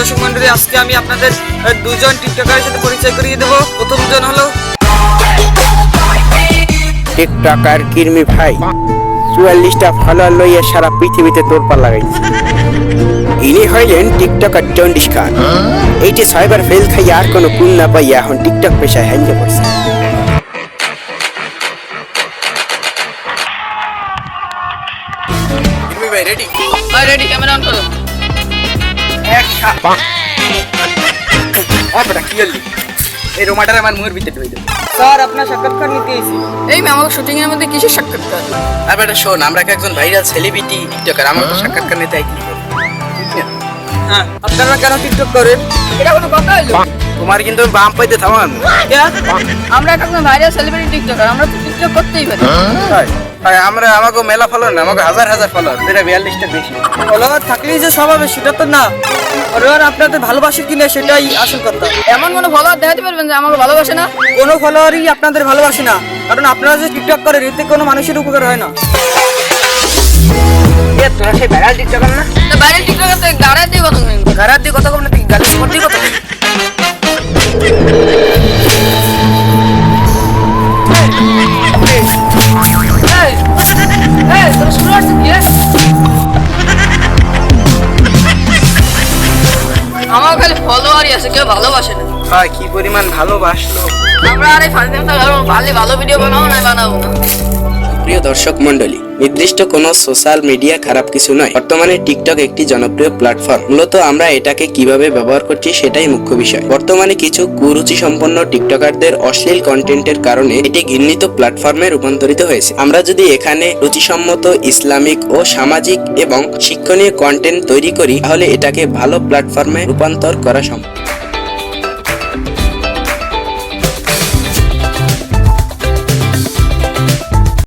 দর্শক মন্ডলী আজকে আমি আপনাদের দুজন টিকটকারের সাথে পরিচয় করিয়ে দেবো। প্রথমজন হলো টিকটকার কিরমি ভাই। চুয়াল্লিশটা ফলোয়ার লইয়া সারা পৃথিবীতে তোরপা লাগাইছে। ইনি হইলেন টিকটকার চন্ডিস খান। এইটি সাইবার ফেল খাইয়া আর কোনো কুল না পাইয়া এখন টিকটক পেশায় হ্যান্ডে করছে। রেডি রেডি ক্যামেরা অন করো। আপনারা কি হলি এই রোমাটার আমার মুহের ভিতরে হইল স্যার আপনার সাক্ষাৎকার নিতে এসেছি। এই ম্যাম আমাকে শুটিং এর মধ্যে কিসের সাক্ষাৎকার? আর বেটা শোন আমরা কি একজন ভাইরাল সেলিব্রিটি টিকটকার আমার তো সাক্ষাৎকার নিতে হয় কি হ্যাঁ আপনারা কেন টিকটক করেন? এটা কোনো কথা হলো? তোমার কিন্তু বাম পাইতে থামান? আমরা একটা ভাইরাল সেলিব্রিটি টিকটকার আমরা তো টিকটক করতেই পারি। হয় আমরা আমাকে মেলা ফলোয়ার না আমাকে হাজার হাজার ফলোয়ার যেটা বিয়াল্লিশটা বেশি ফলোয়ার থাকলেই যে স্বভাবে সেটা তো না। ফলোয়ার আপনাদের ভালোবাসে কিনা সেটাই আসল কথা। এমন কোনো ফলোয়ার দেখাতে পারবেন যে আমাকে ভালোবাসে না? কোনো ফলোয়ারই আপনাদের ভালোবাসে না। কারণ আপনারা যে টিকটক করেন এতে কোনো মানুষের উপকার হয় না। এ তোরা সেই ভাইরাল টিকটকার না? তো বাইরের টিকটকার তো গাড়ায় দিয়ে কথা গারার দিয়ে কথা বলে তুই গালি করতে কথা খালি আছে কেউ ভালোবাসে না। ভাই কি পরিমাণ ভালোবাসলো। আমরা আর এই ফার্স্ট টাইম ভালো ভালো ভিডিও বানাবো না বানাবো না। প্রিয় দর্শক মণ্ডলী নির্দিষ্ট কোনো সোশ্যাল মিডিয়া খারাপ কিছু নয়। বর্তমানে টিকটক একটি জনপ্রিয় প্ল্যাটফর্ম। মূলত আমরা এটাকে কীভাবে ব্যবহার করছি সেটাই মুখ্য বিষয়। বর্তমানে কিছু কুরুচি সম্পন্ন টিকটকারদের অশ্লীল কন্টেন্টের কারণে এটি ঘৃণিত প্ল্যাটফর্মে রূপান্তরিত হয়েছে। আমরা যদি এখানে রুচিসম্মত ইসলামিক ও সামাজিক এবং শিক্ষণীয় কন্টেন্ট তৈরি করি, তাহলে এটাকে ভালো প্ল্যাটফর্মে রূপান্তর করা সম্ভব।